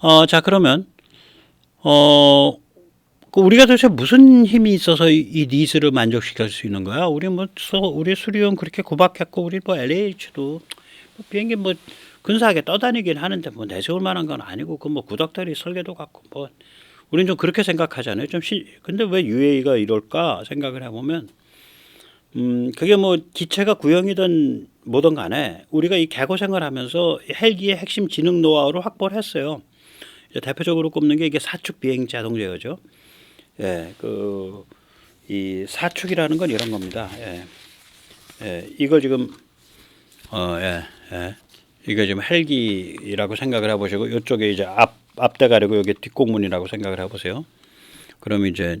어, 자 그러면 어그 우리가 도대체 무슨 힘이 있어서 이, 이 니즈를 만족시킬 수 있는 거야? 우리 뭐 서, 우리 수리온 그렇게 구박했고 우리 뭐 LH도 뭐 비행기 뭐 근사하게 떠다니긴 하는데 뭐 내세울 만한 건 아니고 그 뭐 구닥다리 설계도 같고 뭐 우리는 좀 그렇게 생각하잖아요. 좀 시, 근데 왜 UAE가 이럴까 생각을 해보면 음 그게 뭐 기체가 구형이든 뭐든 간에 우리가 이 개고생을 하면서 헬기의 핵심 지능 노하우를 확보를 했어요. 대표적으로 꼽는 게 이게 사축 비행 자동제어죠. 예, 그 이 사축이라는 건 이런 겁니다. 예, 예, 이거 지금 어, 예, 예, 이거 지금 헬기라고 생각을 해보시고 이쪽에 이제 앞 앞대가리고 여기 뒷공문이라고 생각을 해보세요. 그럼 이제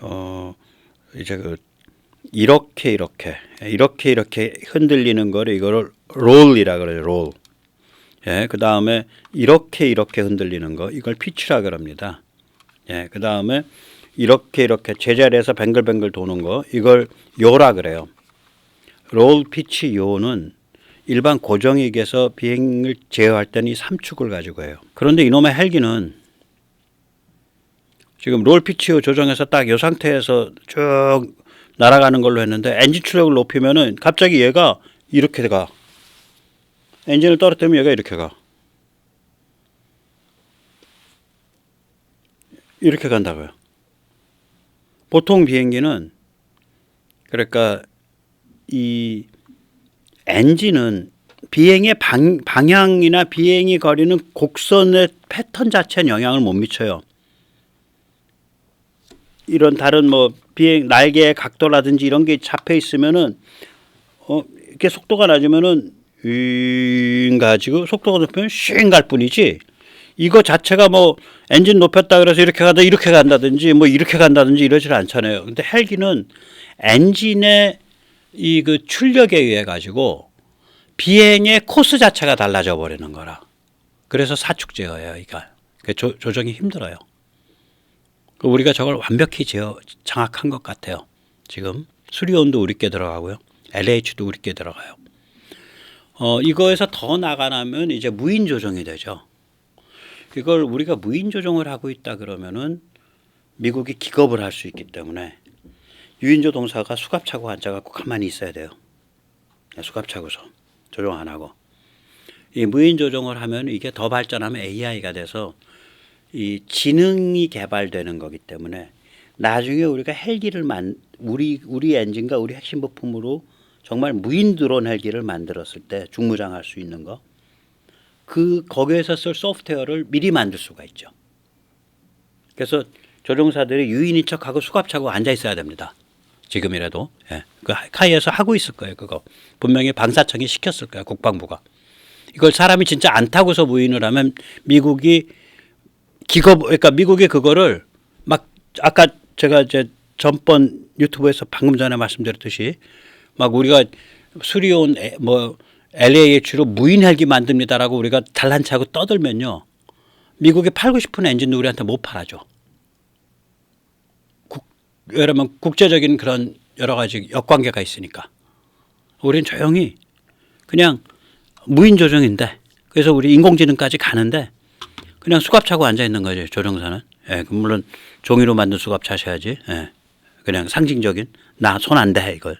어 이제 그 이렇게 이렇게 이렇게 이렇게 흔들리는 거를 이거를 롤이라 그래요. 롤. 예, 그 다음에 이렇게 이렇게 흔들리는 거 이걸 피치라 그럽니다. 예, 그 다음에 이렇게 이렇게 제자리에서 뱅글뱅글 도는 거 이걸 요라 그래요. 롤 피치 요는 일반 고정익에서 비행을 제어할 때는 이 삼축을 가지고 해요. 그런데 이놈의 헬기는 지금 롤 피치 요 조정해서 딱이 상태에서 쭉 날아가는 걸로 했는데 엔진 출력을 높이면은 갑자기 얘가 이렇게 가. 엔진을 떨어뜨리면 얘가 이렇게 가. 이렇게 간다고요. 보통 비행기는 그러니까 이 엔진은 비행의 방, 방향이나 비행이 거리는 곡선의 패턴 자체는 영향을 못 미쳐요. 이런 다른 뭐 비행 날개의 각도라든지 이런 게 잡혀 있으면은 어 이렇게 속도가 낮으면은 윙 가지고 속도가 높으면 쉥갈 뿐이지 이거 자체가 뭐 엔진 높였다 그래서 이렇게 가다 이렇게 간다든지 뭐 이렇게 간다든지 이러질 않잖아요. 근데 헬기는 엔진의 이 그 출력에 의해 가지고 비행의 코스 자체가 달라져 버리는 거라. 그래서 사축 제어예요, 이거. 그 조, 조정이 힘들어요. 그 우리가 저걸 완벽히 제어 장악한 것 같아요. 지금 수리온도 우리 께 들어가고요. LH도 우리 께 들어가요. 어, 이거에서 더 나가나면 이제 무인 조정이 되죠. 이걸 우리가 무인 조정을 하고 있다 그러면은 미국이 기겁을 할 수 있기 때문에 유인조 동사가 수갑 차고 앉아갖고 가만히 있어야 돼요. 네, 수갑 차고서 조정 안 하고 이 무인 조정을 하면 이게 더 발전하면 AI가 돼서 이 지능이 개발되는 거기 때문에 나중에 우리가 헬기를 만 우리 우리 엔진과 우리 핵심 부품으로 정말 무인 드론 헬기를 만들었을 때 중무장할 수 있는 거. 그 거기에서 쓸 소프트웨어를 미리 만들 수가 있죠. 그래서 조종사들이 유인인 척하고 수갑 차고 앉아 있어야 됩니다. 지금이라도 예. 그 카이에서 하고 있을 거예요. 그거 분명히 방사청이 시켰을 거예요. 국방부가 이걸 사람이 진짜 안 타고서 무인을 하면 미국이 기겁 그러니까 미국이 그거를 막 아까 제가 이제 전번 유튜브에서 방금 전에 말씀드렸듯이 막 우리가 수리온 에- 뭐 LAH로 무인 헬기 만듭니다라고 우리가 잘난체하고 떠들면요. 미국이 팔고 싶은 엔진도 우리한테 못 팔아줘. 국, 왜냐면 국제적인 그런 여러 가지 역관계가 있으니까. 우리는 조용히 그냥 무인 조정인데 그래서 우리 인공지능까지 가는데 그냥 수갑 차고 앉아 있는 거죠 조종사는. 예, 그 물론 종이로 만든 수갑 차셔야지. 예, 그냥 상징적인 나 손 안 대 이걸.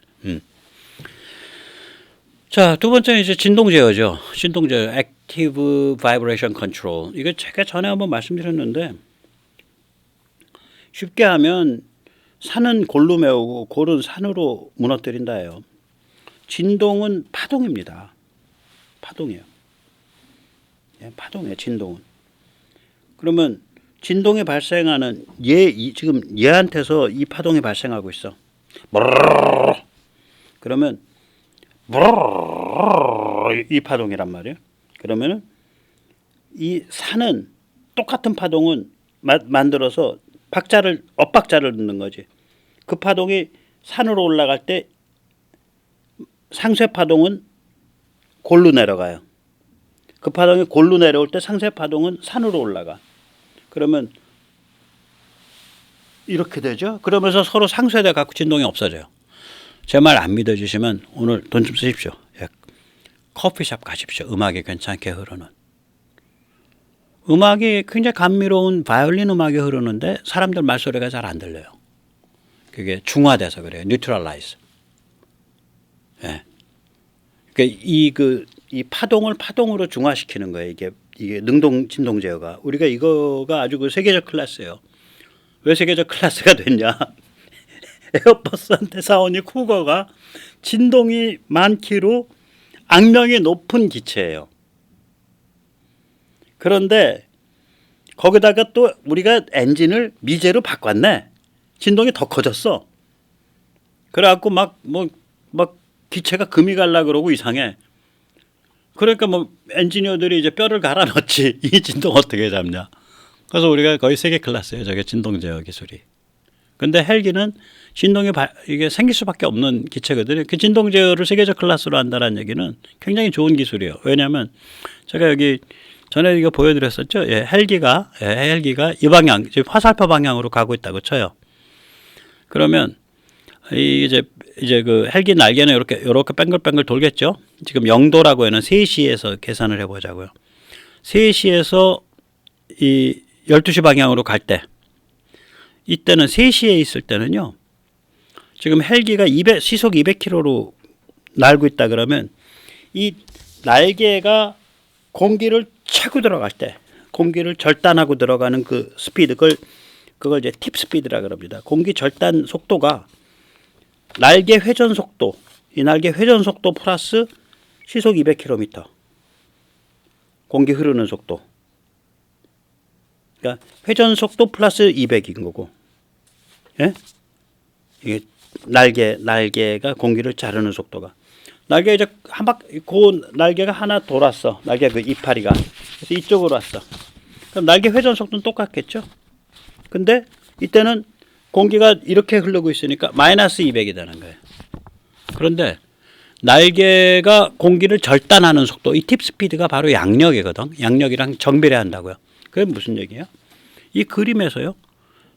음. 자, 두 번째는 이제 진동 제어죠. 진동 제어, Active Vibration Control. 이거 제가 전에 한번 말씀드렸는데 쉽게 하면 산은 골로 메우고 골은 산으로 무너뜨린다예요. 진동은 파동입니다. 파동이에요. 예, 파동이에요. 진동은. 그러면 진동이 발생하는 얘 이, 지금 얘한테서 이 파동이 발생하고 있어. 그러면 이 파동이란 말이에요. 그러면은 이 산은 똑같은 파동은 마, 만들어서 박자를 엇박자를 넣는 거지. 그 파동이 산으로 올라갈 때 상쇄 파동은 골로 내려가요. 그 파동이 골로 내려올 때 상쇄 파동은 산으로 올라가. 그러면 이렇게 되죠. 그러면서 서로 상쇄돼 갖고 진동이 없어져요. 제 말 안 믿어주시면 오늘 돈 좀 쓰십시오. 예. 커피숍 가십시오. 음악이 괜찮게 흐르는. 음악이 굉장히 감미로운 바이올린 음악이 흐르는데 사람들 말소리가 잘 안 들려요. 그게 중화돼서 그래요. 뉴트럴라이즈. 예. 그러니까 이그 이 파동을 파동으로 중화시키는 거예요. 이게 이게 능동 진동 제어가 우리가 이거가 아주 그 세계적 클래스예요. 왜 세계적 클래스가 됐냐? 에어버스 한테 사오니 쿠거가 진동이 많기로 악명이 높은 기체예요. 그런데 거기다가 또 우리가 엔진을 미제로 바꿨네. 진동이 더 커졌어. 그래갖고 막 뭐 막 기체가 금이 갈라 그러고 이상해. 그러니까 뭐 엔지니어들이 이제 뼈를 갈아 넣지 이 진동 어떻게 잡냐. 그래서 우리가 거의 세계 클래스예요. 저게 진동 제어 기술이. 근데 헬기는 진동이 바, 이게 생길 수밖에 없는 기체거든요. 그 진동 제어를 세계적 클래스로 한다는 얘기는 굉장히 좋은 기술이에요. 왜냐하면 제가 여기 전에 이거 보여드렸었죠. 예, 헬기가 예, 헬기가 이 방향, 지금 화살표 방향으로 가고 있다고 쳐요. 그러면 이 이제 이제 그 헬기 날개는 이렇게 이렇게 뱅글뱅글 돌겠죠. 지금 영도라고 하는 3시에서 계산을 해보자고요. 3시에서 이 12시 방향으로 갈 때 이때는 3시에 있을 때는요. 지금 헬기가 200 시속 200km로 날고 있다 그러면 이 날개가 공기를 차고 들어갈 때 공기를 절단하고 들어가는 그 스피드 그걸 그걸 이제 팁 스피드라 그럽니다. 공기 절단 속도가 날개 회전 속도 이 날개 회전 속도 플러스 시속 200km 공기 흐르는 속도 그러니까 회전 속도 플러스 200인 거고 예? 이게 날개 날개가 공기를 자르는 속도가. 날개 이제 한 바퀴 그 날개가 하나 돌았어. 날개 그 이파리가. 그래서 이쪽으로 왔어. 그럼 날개 회전 속도는 똑같겠죠? 근데 이때는 공기가 이렇게 흐르고 있으니까 마이너스 200이 되는 거예요. 그런데 날개가 공기를 절단하는 속도 이 팁 스피드가 바로 양력이거든. 양력이랑 정비례 한다고요. 그게 무슨 얘기예요? 이 그림에서요.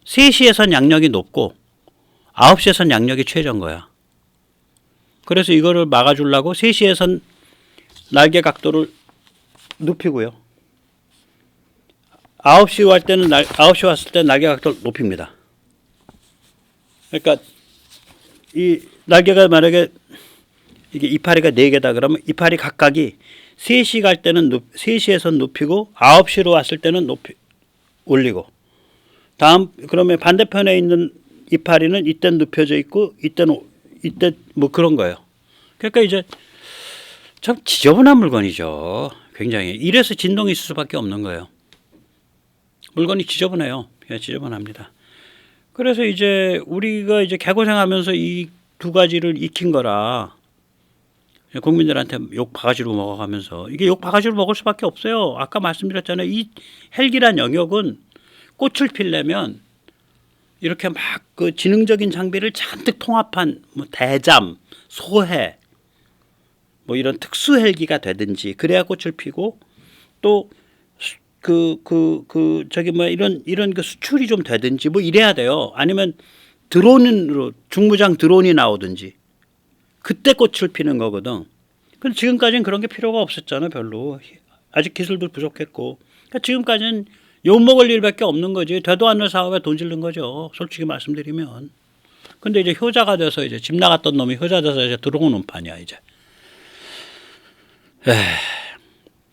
3시에선 양력이 높고 9시에선 양력이 최저인 거야. 그래서 이거를 막아주려고 3시에선 날개 각도를 눕히고요. 9시 할 때는 날, 9시 왔을 때 날개 각도를 높입니다. 그러니까 이 날개가 만약에 이게 이파리가 4개다 그러면 이파리 각각이 3시 갈 때는 높, 3시에선 높이고 9시로 왔을 때는 높이 올리고 다음 그러면 반대편에 있는 이파리는 이때 눕혀져 있고 이때는 이때 뭐 그런 거예요. 그러니까 이제 참 지저분한 물건이죠. 굉장히 이래서 진동이 있을 수밖에 없는 거예요. 물건이 지저분해요. 예, 지저분합니다. 그래서 이제 우리가 이제 개고생하면서 이 두 가지를 익힌 거라 국민들한테 욕 바가지로 먹어가면서 이게 욕 바가지로 먹을 수밖에 없어요. 아까 말씀드렸잖아요. 이 헬기란 영역은 꽃을 피려면 이렇게 막 그 지능적인 장비를 잔뜩 통합한 뭐 대잠, 소해 뭐 이런 특수 헬기가 되든지 그래야 꽃을 피고 또그그 그 저기 뭐 이런 이런 그 수출이 좀 되든지 뭐 이래야 돼요. 아니면 드론으로 중무장 드론이 나오든지 그때 꽃을 피는 거거든. 근데 지금까지는 그런 게 필요가 없었잖아 별로. 아직 기술도 부족했고. 그러니까 지금까지는 욕 먹을 일밖에 없는 거지. 되도 않는 사업에 돈 짓는 거죠. 솔직히 말씀드리면. 근데 이제 효자가 돼서 이제 집 나갔던 놈이 효자 돼서 이제 들어오는 판이야 이제.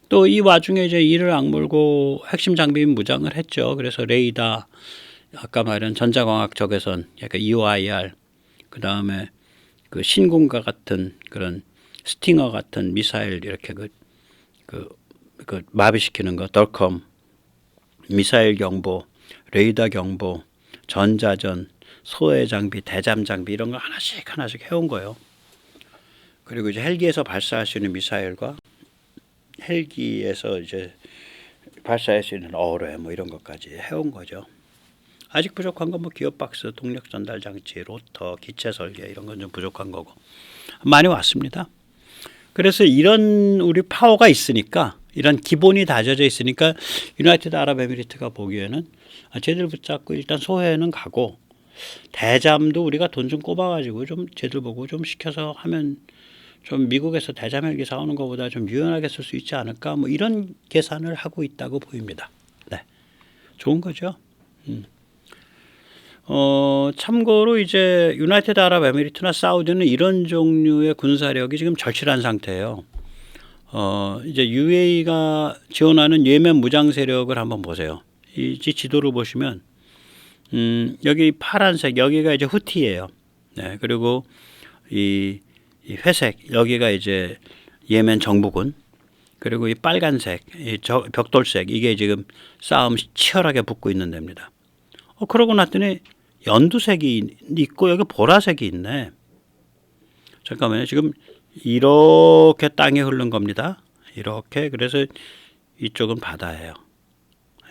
또 이 와중에 이제 이를 악물고 핵심 장비 무장을 했죠. 그래서 레이더, 아까 말한 전자광학 적외선, 약간 EOIR, 그 다음에 그 신공과 같은 그런 스팅어 같은 미사일 이렇게 그, 그, 그 마비시키는 거, 덜컴, 미사일 경보, 레이더 경보, 전자전, 소해 장비, 대잠 장비 이런 거 하나씩 하나씩 해온 거예요. 그리고 이제 헬기에서 발사할 수 있는 미사일과 헬기에서 이제 발사할 수 있는 어뢰 뭐 이런 것까지 해온 거죠. 아직 부족한 건 뭐 기업 박스, 동력 전달 장치, 로터, 기체 설계 이런 건 좀 부족한 거고 많이 왔습니다. 그래서 이런 우리 파워가 있으니까 이런 기본이 다져져 있으니까 유나이티드 아랍에미리트가 보기에는 아, 쟤들 붙잡고 일단 소해는 가고 대잠도 우리가 돈 좀 꼽아가지고 좀 쟤들 보고 좀 시켜서 하면 좀 미국에서 대잠 헬기 사오는 것보다 좀 유연하게 쓸 수 있지 않을까 뭐 이런 계산을 하고 있다고 보입니다. 좋은 거죠. 음. 어, 참고로 이제 유나이티드 아랍에미리트나 사우디는 이런 종류의 군사력이 지금 절실한 상태예요. 어, 이제 UAE가 지원하는 예멘 무장 세력을 한번 보세요. 이 지- 지도를 보시면 음, 여기 파란색 여기가 이제 후티예요. 네, 그리고 이, 이 회색 여기가 이제 예멘 정부군 그리고 이 빨간색 이 저, 벽돌색 이게 지금 싸움 치열하게 붙고 있는 데입니다. 어 그러고 났더니 연두색이 있고 여기 보라색이 있네. 잠깐만요. 지금 이렇게 땅에 흐른 겁니다. 이렇게 그래서 이쪽은 바다예요.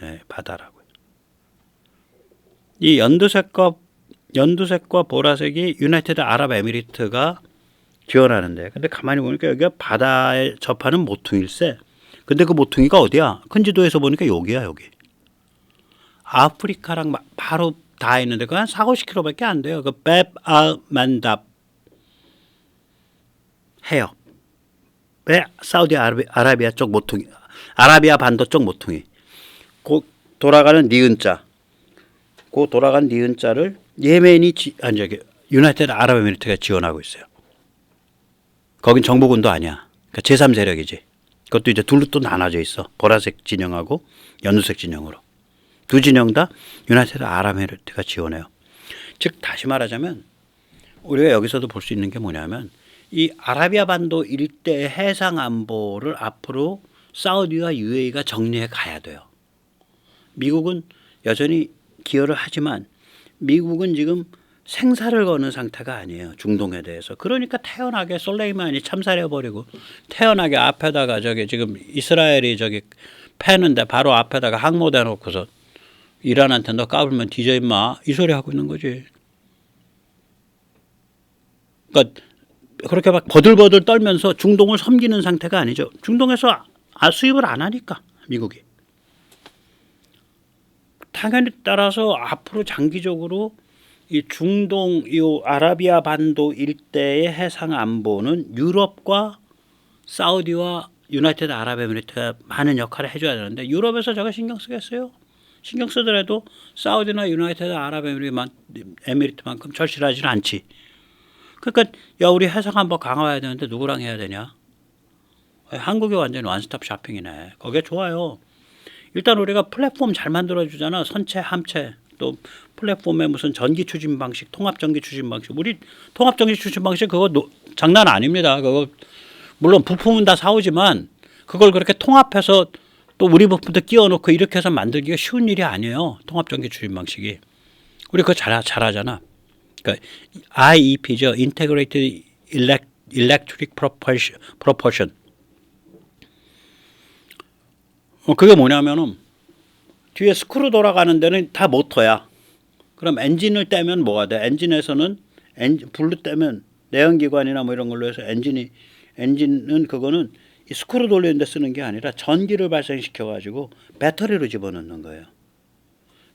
예, 바다라고요. 이 연두색과 연두색과 보라색이 유나이티드 아랍에미리트가 지원하는데 근데 가만히 보니까 여기가 바다에 접하는 모퉁일세. 근데 그 모퉁이가 어디야? 큰 지도에서 보니까 여기야 여기. 아프리카랑 마- 바로 다 있는데 그한 4, 50km밖에 안 돼요. 그 웹알만답 해협. 왜 사우디 아라비, 아라비아 쪽 모퉁이, 아라비아 반도 쪽 모퉁이. 그 돌아가는 니은자. 그 돌아간 니은자를 예멘이 지, 아니 저기 유나이티드 아랍에미리트가 지원하고 있어요. 거긴 정부군도 아니야. 그러니까 제3 세력이지. 그것도 이제 둘로 또 나눠져 있어. 보라색 진영하고 연두색 진영으로. 두 진영 다 유나이티드 아랍에미리트가 지원해요. 즉 다시 말하자면 우리가 여기서도 볼 수 있는 게 뭐냐면 이 아라비아 반도 일대 해상 안보를 앞으로 사우디와 UAE가 정리해 가야 돼요. 미국은 여전히 기여를 하지만 미국은 지금 생사를 거는 상태가 아니에요. 중동에 대해서. 그러니까 태연하게 솔레이만이 참살해 버리고 태연하게 앞에다가 저기 지금 이스라엘이 저기 패는데 바로 앞에다가 항모 대 놓고서 이란한테 너 까불면 뒤져 임마 이 소리 하고 있는 거지. 그러니까 그렇게 막 버들버들 떨면서 중동을 섬기는 상태가 아니죠. 중동에서 아, 수입을 안 하니까 미국이. 당연히 따라서 앞으로 장기적으로 이 중동 이 아라비아 반도 일대의 해상 안보는 유럽과 사우디와 유나이티드 아랍에미리트가 많은 역할을 해줘야 되는데 유럽에서 저가 신경 쓰겠어요? 신경 쓰더라도 사우디나 유나이티드 아랍에미리트만큼 절실하지는 않지. 그러니까 야 우리 해상 안보 강화해야 되는데 누구랑 해야 되냐? 한국이 완전 원스톱 쇼핑이네. 거기에 좋아요. 일단 우리가 플랫폼 잘 만들어 주잖아. 선체, 함체. 또 플랫폼에 무슨 전기 추진 방식, 통합 전기 추진 방식. 우리 통합 전기 추진 방식 그거 노, 장난 아닙니다. 그거 물론 부품은 다 사오지만 그걸 그렇게 통합해서 또 우리 부품도 끼워 놓고 이렇게 해서 만들기가 쉬운 일이 아니에요. 통합 전기 추진 방식이. 우리 그거 잘 잘하잖아. 그러니까 IEP죠. Integrated Elec- Electric. Propulsion. 어, 그게 뭐냐면은 뒤에 스크루 돌아가는 데는 다 모터야. 그럼 엔진을 떼면 뭐가 돼? 엔진에서는 엔진 불로 떼면 내연기관이나 뭐 이런 걸로 해서 엔진이 엔진은 그거는 이 스크루 돌리는 데 쓰는 게 아니라 전기를 발생시켜 가지고 배터리로 집어넣는 거예요.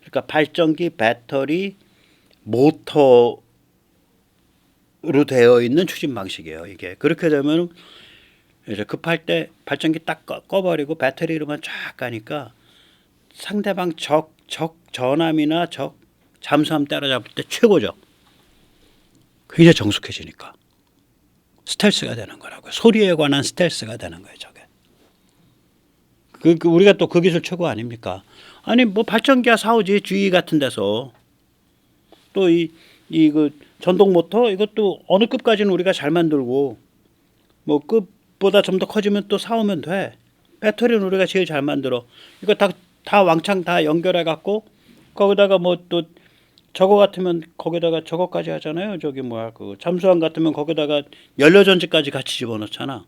그러니까 발전기, 배터리, 모터로 되어 있는 추진 방식이에요. 이게 그렇게 되면 이제 급할 때 발전기 딱 꺼, 꺼버리고 배터리로만 쫙 가니까 상대방 적, 적 전함이나 적 잠수함 따라잡을 때 최고죠. 굉장히 정숙해지니까 스텔스가 되는 거라고요. 소리에 관한 스텔스가 되는 거예요. 저게. 그, 그 우리가 또 그 기술 최고 아닙니까? 아니 뭐 발전기야 사오지 GE 같은 데서 또 이 이 그 전동 모터 이것도 어느 급까지는 우리가 잘 만들고 뭐 급보다 좀 더 커지면 또 사오면 돼. 배터리는 우리가 제일 잘 만들어. 이거 다, 다 왕창 다 연결해 갖고 거기다가 뭐 또 저거 같으면 거기다가 저거까지 하잖아요. 저기 뭐야 그 잠수함 같으면 거기다가 연료 전지까지 같이 집어넣잖아.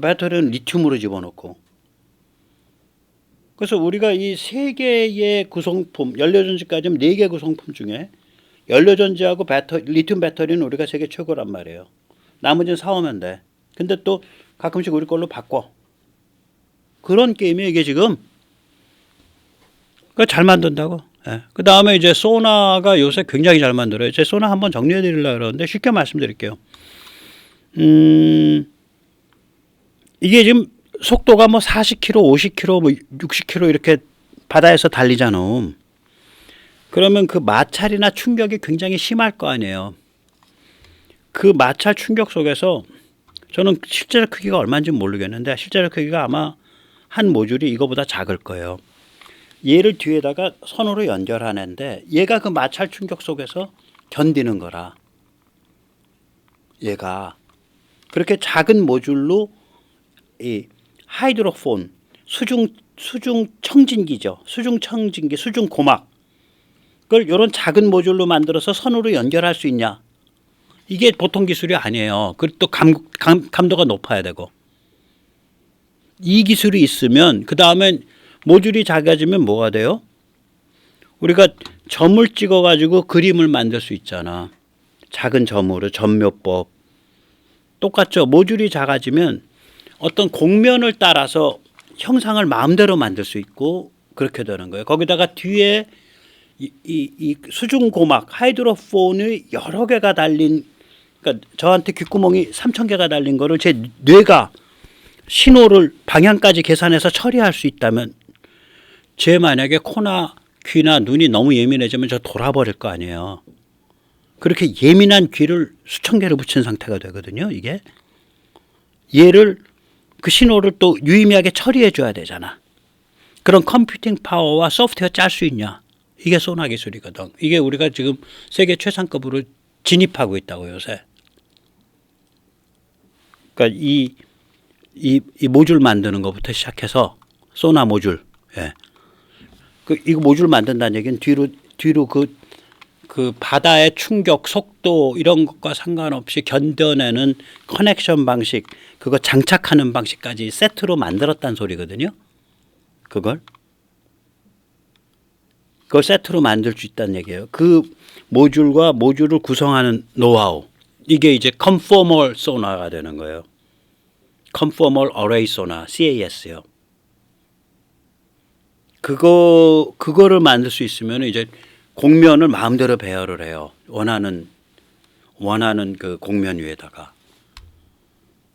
배터리는 리튬으로 집어넣고. 그래서 우리가 이 세 개의 구성품 연료 전지까지는 네 개 구성품 중에 연료 전지하고 배터 리튬 배터리는 우리가 세계 최고란 말이에요. 나머지는 사오면 돼. 근데 또 가끔씩 우리 걸로 바꿔. 그런 게임이 이게 지금 그잘 만든다고. 예. 그 다음에 이제 소나가 요새 굉장히 잘 만들어요. 제 소나 한번 정리해 드리려고 그러는데 쉽게 말씀드릴게요. 음, 이게 지금 속도가 뭐 40km, 50km, 뭐 60km 이렇게 바다에서 달리잖아. 그러면 그 마찰이나 충격이 굉장히 심할 거 아니에요. 그 마찰 충격 속에서 저는 실제로 크기가 얼마인지 모르겠는데 실제로 크기가 아마 한 모듈이 이거보다 작을 거예요. 얘를 뒤에다가 선으로 연결하는데 얘가 그 마찰 충격 속에서 견디는 거라. 얘가 그렇게 작은 모듈로 이 하이드로폰 수중 수중 청진기죠. 수중 청진기, 수중 고막 그걸 이런 작은 모듈로 만들어서 선으로 연결할 수 있냐? 이게 보통 기술이 아니에요. 그리고 또 감, 감, 감도가 높아야 되고. 이 기술이 있으면 그 다음엔 모듈이 작아지면 뭐가 돼요? 우리가 점을 찍어 가지고 그림을 만들 수 있잖아. 작은 점으로 점묘법. 똑같죠. 모듈이 작아지면 어떤 곡면을 따라서 형상을 마음대로 만들 수 있고 그렇게 되는 거예요. 거기다가 뒤에 이, 이, 이 수중 고막 하이드로폰이 여러 개가 달린 그러니까 저한테 귓구멍이 3천 개가 달린 거를 제 뇌가 신호를 방향까지 계산해서 처리할 수 있다면 제 만약에 코나 귀나 눈이 너무 예민해지면 저 돌아버릴 거 아니에요. 그렇게 예민한 귀를 수천 개를 붙인 상태가 되거든요. 이게 얘를 그 신호를 또 유의미하게 처리해 줘야 되잖아. 그런 컴퓨팅 파워와 소프트웨어 짤 수 있냐? 이게 소나 기술이거든. 이게 우리가 지금 세계 최상급으로 진입하고 있다고 요새. 그러니까 이, 이, 이 모듈 만드는 것부터 시작해서 소나 모듈. 예. 그 이거 모듈 만든다는 얘기는 뒤로 뒤로 그, 그 바다의 충격, 속도 이런 것과 상관없이 견뎌내는 커넥션 방식, 그거 장착하는 방식까지 세트로 만들었다는 소리거든요. 그걸. 그걸 세트로 만들 수 있다는 얘기예요. 그 모듈과 모듈을 구성하는 노하우. 이게 이제 컨포멀 소나가 되는 거예요. 컨포멀 어레이 소나, CAS요. 그거 그거를 만들 수 있으면 이제 곡면을 마음대로 배열을 해요. 원하는 원하는 그 곡면 위에다가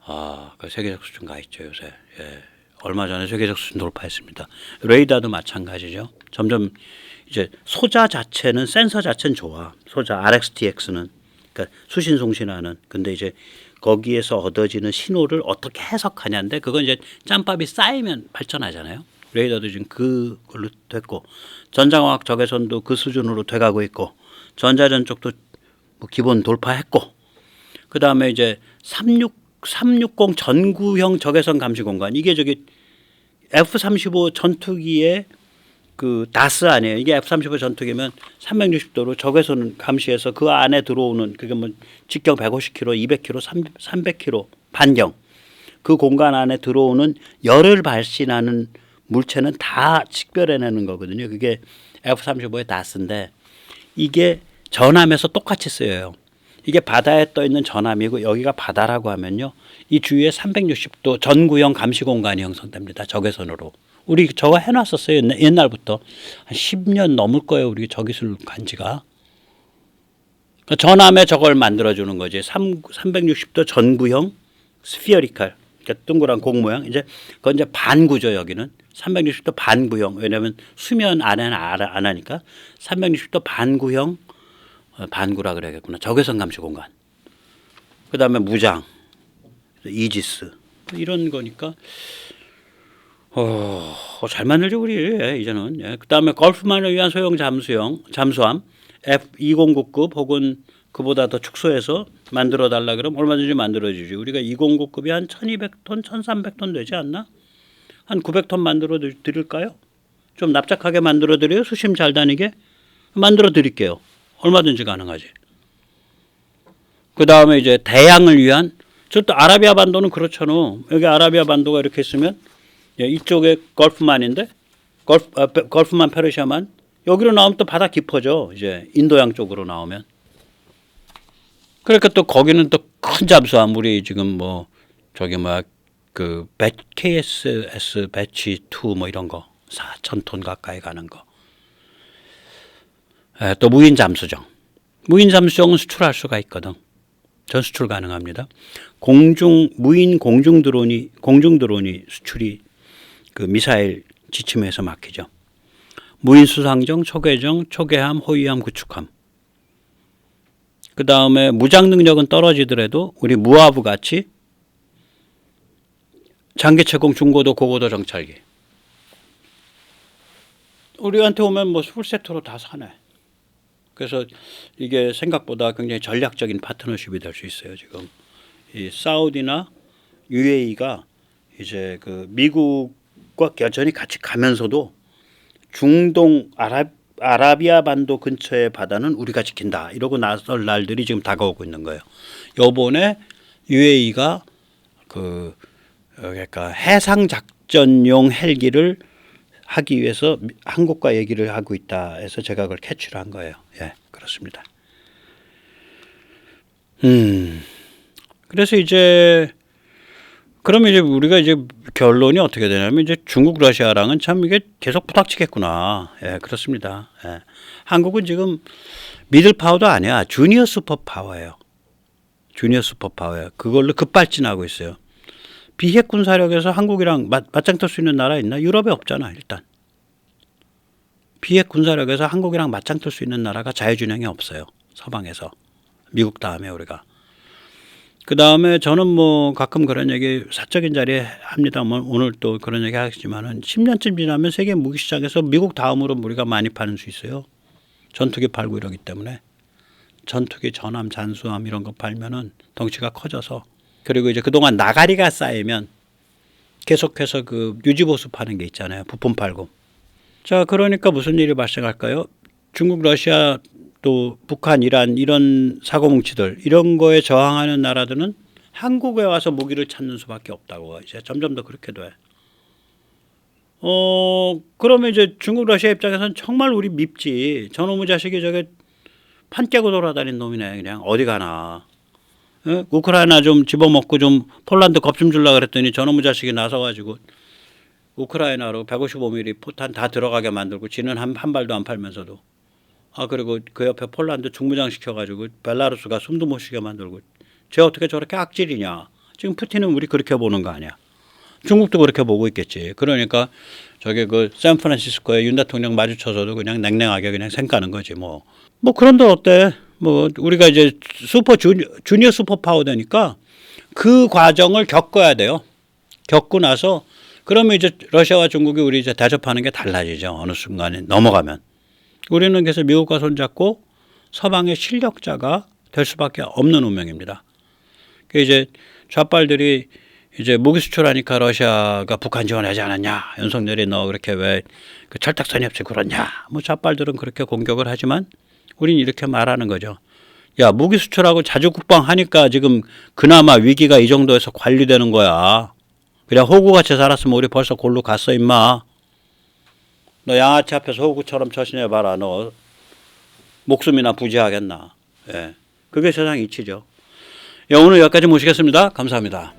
아, 그 세계적 수준 가 있죠 요새. 예. 얼마 전에 세계적 수준 돌파했습니다. 레이더도 마찬가지죠. 점점 이제 소자 자체는 센서 자체는 좋아. 소자 RxTX는 그러니까 수신 송신하는. 근데 이제 거기에서 얻어지는 신호를 어떻게 해석하냐인데 그건 이제 짬밥이 쌓이면 발전하잖아요. 레이더도 지금 그걸로 됐고 전자공학 적외선도 그 수준으로 돼가고 있고 전자전 쪽도 뭐 기본 돌파했고 그 다음에 이제 36 360 전구형 적외선 감시 공간 이게 저기 F-35 전투기의 그 다스 아니에요. 이게 F-35 전투기면 360도로 적외선 감시해서 그 안에 들어오는 그게 뭐 직경 150km, 200km, 300km 반경 그 공간 안에 들어오는 열을 발신하는 물체는 다 식별해내는 거거든요. 그게 F-35의 다스인데 이게 전함에서 똑같이 쓰여요. 이게 바다에 떠 있는 전함이고 여기가 바다라고 하면요. 이 주위에 360도 전구형 감시 공간이 형성됩니다. 적외선으로. 우리 저거 해놨었어요. 옛날- 옛날부터. 한 10년 넘을 거예요. 우리 저기술 간 지가. 그러니까 전함에 저걸 만들어주는 거지. 3, 360도 전구형 스피어리칼. 그러니까 동그란 공 모양. 이제 그건 이제 반구죠. 여기는. 360도 반구형. 왜냐하면 수면 안에는 안안 하니까. 360도 반구형 어, 반구라 그래야겠구나. 적외선 감시 공간. 그 다음에 무장, 이지스 이런 거니까 어, 어, 잘 만들죠 우리 예, 이제는. 예. 그 다음에 걸프만을 위한 소형 잠수형 잠수함 F209급 혹은 그보다 더 축소해서 만들어 달라 그러면 얼마든지 만들어 주지. 우리가 209급이 한 1,200톤, 1,300톤 되지 않나? 한 900톤 만들어 드- 드릴까요? 좀 납작하게 만들어 드려요. 수심 잘 다니게 만들어 드릴게요. 얼마든지 가능하지. 그 다음에 이제 대양을 위한 저또 아라비아 반도는 그렇잖아. 여기 아라비아 반도가 이렇게 있으면 예, 이쪽에 걸프만인데 걸프, 아, 페- 걸프만 페르시아만 여기로 나오면 또 바다 깊어져. 이제 인도양 쪽으로 나오면. 그러니까 또 거기는 또 큰 잠수함 우리 지금 뭐 저기 뭐그 KSS 배치 2 뭐 이런 거 4천 톤 가까이 가는 거. 에, 또 무인 잠수정. 무인 잠수정은 수출할 수가 있거든. 전 수출 가능합니다. 공중 무인 공중 드론이 공중 드론이 수출이 그 미사일 지침에서 막히죠. 무인수상정, 초계정, 초계함, 호위함, 구축함. 그 다음에 무장 능력은 떨어지더라도 우리 무하부 같이 장기 채공 중고도 고고도 정찰기. 우리한테 오면 뭐 풀세트로 다 사네. 그래서 이게 생각보다 굉장히 전략적인 파트너십이 될 수 있어요 지금. 이 사우디나 UAE가 이제 그 미국 과 여전히 같이 가면서도 중동 아랍 아라비아 반도 근처의 바다는 우리가 지킨다 이러고 나설 날들이 지금 다가오고 있는 거예요. 요번에 UAE가 그 어, 그러니까 해상 작전용 헬기를 하기 위해서 미- 한국과 얘기를 하고 있다 해서 제가 그걸 캐치를 한 거예요. 예, 그렇습니다. 음. 그래서 이제 그러면 이제 우리가 이제 결론이 어떻게 되냐면 이제 중국 러시아랑은 참 이게 계속 부닥치겠구나. 예, 그렇습니다. 예. 한국은 지금 미들 파워도 아니야. 주니어 슈퍼 파워예요. 주니어 슈퍼 파워예요. 그걸로 급발진하고 있어요. 비핵 군사력에서 한국이랑 맞, 맞짱 뜰 수 있는 나라 있나? 유럽에 없잖아, 일단. 비핵 군사력에서 한국이랑 맞짱 뜰 수 있는 나라가 자유준영이 없어요. 서방에서. 미국 다음에 우리가. 그 다음에 저는 뭐 가끔 그런 얘기 사적인 자리에 합니다만 오늘 또 그런 얘기 하겠지만은 10년쯤 지나면 세계 무기 시장에서 미국 다음으로 우리가 많이 파는 수 있어요. 전투기 팔고 이러기 때문에 전투기 전함 잔수함 이런 거 팔면은 덩치가 커져서 그리고 이제 그동안 나가리가 쌓이면 계속해서 그 유지보수 파는 게 있잖아요. 부품 팔고. 자, 그러니까 무슨 일이 발생할까요? 중국, 러시아 또 북한, 이란 이런 사고뭉치들 이런 거에 저항하는 나라들은 한국에 와서 무기를 찾는 수밖에 없다고 이제 점점 더 그렇게 돼. 어 그러면 이제 중국, 러시아 입장에서는 정말 우리 밉지. 저놈의 자식이 저게 판 깨고 돌아다니는 놈이네 그냥 어디 가나. 예? 우크라이나 좀 집어먹고 좀 폴란드 겁 좀 줄라 그랬더니 저놈의 자식이 나서가지고 우크라이나로 155mm 포탄 다 들어가게 만들고 지는 한, 한 발도 안 팔면서도 아 그리고 그 옆에 폴란드 중무장 시켜가지고 벨라루스가 숨도 못 쉬게 만들고 쟤 어떻게 저렇게 악질이냐? 지금 푸틴은 우리 그렇게 보는 거 아니야. 중국도 그렇게 보고 있겠지. 그러니까 저게 그 샌프란시스코에 윤 대통령 마주쳐서도 그냥 냉랭하게 그냥 생가는 거지 뭐. 뭐 그런데 어때? 뭐 우리가 이제 슈퍼 주니어, 주니어 슈퍼 파워 되니까 그 과정을 겪어야 돼요. 겪고 나서 그러면 이제 러시아와 중국이 우리 이제 대접하는 게 달라지죠. 어느 순간에 넘어가면. 우리는 그래서 미국과 손잡고 서방의 실력자가 될 수밖에 없는 운명입니다. 그 이제 좌빨들이 이제 무기 수출하니까 러시아가 북한 지원하지 않았냐. 윤석열이 너 그렇게 왜 그 철딱선이 없이 그러냐. 뭐 좌빨들은 그렇게 공격을 하지만 우린 이렇게 말하는 거죠. 야, 무기 수출하고 자주 국방 하니까 지금 그나마 위기가 이 정도에서 관리되는 거야. 그냥 호구같이 살았으면 우리 벌써 골로 갔어 임마. 너 양아치 앞에서 호구처럼 처신해봐라. 너 목숨이나 부지하겠나. 예. 그게 세상 이치죠. 예, 오늘 여기까지 모시겠습니다. 감사합니다.